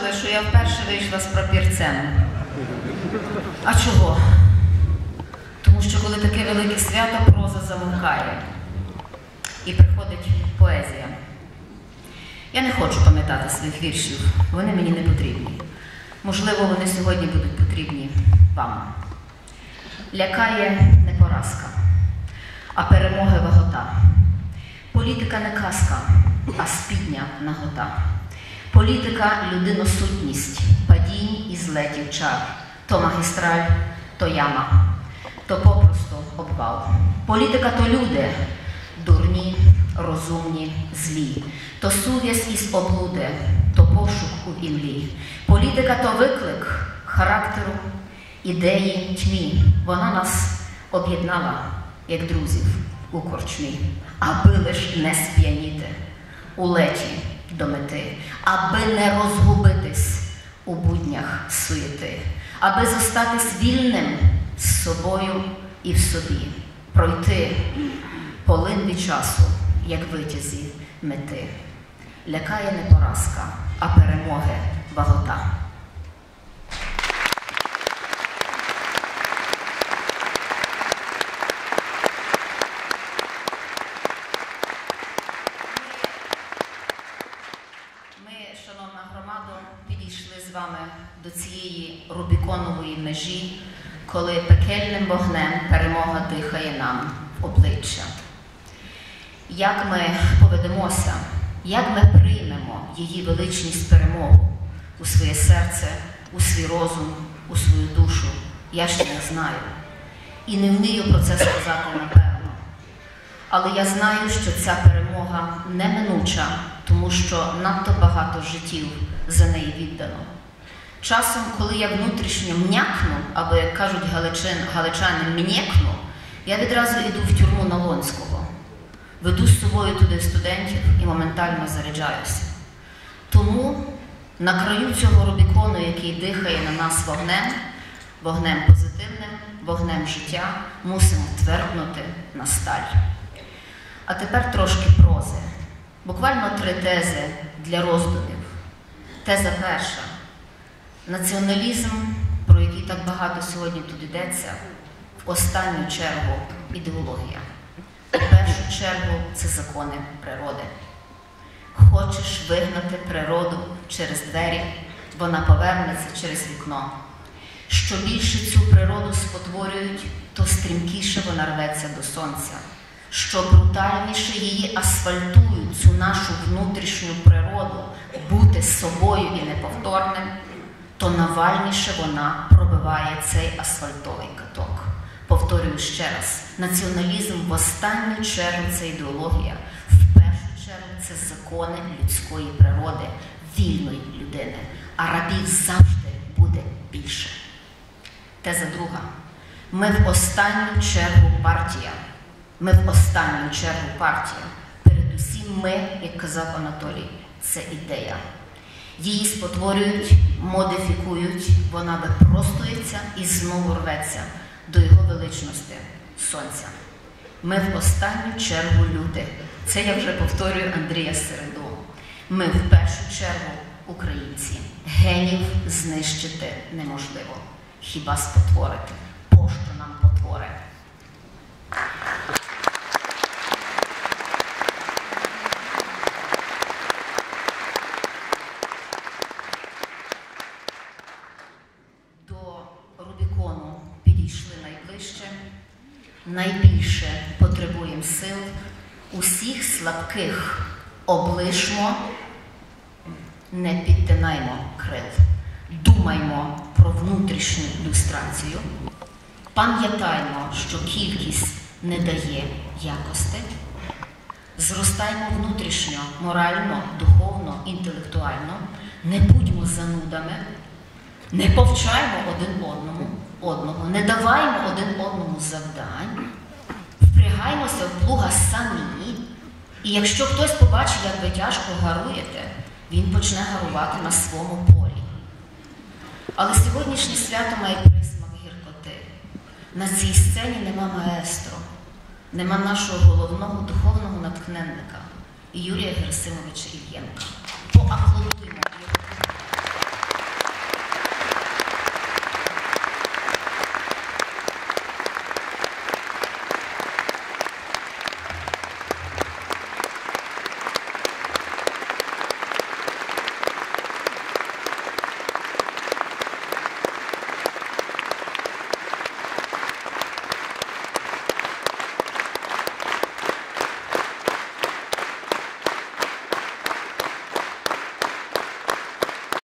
зауважили, що я вперше вийшла з прапірцем. А чого? Тому що коли таке велике свято, проза замовкає і приходить поезія. Я не хочу пам'ятати своїх віршів, вони мені не потрібні. Можливо, вони сьогодні будуть потрібні вам. Лякає не поразка, а перемоги вагота. Політика не казка, а спідня нагота. Політика людиносутність, падінь і злетів чар. То магістраль, то яма, то попросту обвал. Політика то люди, дурні, розумні, злі, то сув'язь із облуди, то пошук у імлі. Політика то виклик характеру, ідеї тьмі. Вона нас об'єднала, як друзів у корчмі, аби лиш не сп'яніти у леті до мети, аби не розгубитись у буднях суєти, аби зостатись вільним з собою і в собі, пройти по часу, як витязі мети. Лякає не поразка, а перемоги вагота. До цієї Рубіконової межі, коли пекельним вогнем перемога дихає нам в обличчя. Як ми поведемося, як ми приймемо її величність перемогу у своє серце, у свій розум, у свою душу, я ще не знаю. І не вмію про це сказати напевно. Але я знаю, що ця перемога неминуча, тому що надто багато життів за неї віддано. Часом, коли я внутрішньо м'якну, або, як кажуть галичин, галичани, м'єкну, я відразу йду в тюрму Налонського, веду з собою туди студентів і моментально заряджаюся. Тому на краю цього Рубікону, який дихає на нас вогнем, вогнем позитивним, вогнем життя, мусимо тверднути на сталь. А тепер трошки прози. Буквально три тези для роздумів. Теза перша. Націоналізм, про який так багато сьогодні тут йдеться, в останню чергу ідеологія. В першу чергу це закони природи. Хочеш вигнати природу через двері, вона повернеться через вікно. Що більше цю природу спотворюють, то стрімкіше вона рветься до сонця що брутальніше її асфальтують цю нашу внутрішню природу бути собою і неповторним, то навальніше вона пробиває цей асфальтовий каток. Повторюю ще раз: націоналізм в останню чергу це ідеологія, в першу чергу це закони людської природи, вільної людини. А рабів завжди буде більше. Теза друга. Ми в останню чергу партія. Ми в останню чергу партія. Передусім ми, як казав Анатолій, це ідея. Її спотворюють, модифікують, вона випростується і знову рветься до його величності сонця. Ми в останню чергу люди. Це я вже повторюю Андрія Середу. Ми в першу чергу українці. Генів знищити неможливо. Хіба спотворити? Пощо нам потвори? До Рубікону підійшли найближче, найбільше потребуємо сил, усіх слабких облишмо, не підтинаймо крил, думаймо про внутрішню люстрацію, пам'ятаймо, що кількість не дає якості, зростаймо внутрішньо, морально, духовно, інтелектуально, не будьмо занудами. Не повчаємо один одному, одного, не даваємо один одному завдань, впрягаємося в плуга самі. І якщо хтось побачить, як ви тяжко гаруєте, він почне гарувати на своєму полі. Але сьогоднішнє свято має присмак гіркоти. На цій сцені нема маестро, нема нашого головного духовного натхненника Юрія Герасимовича Ільєнка.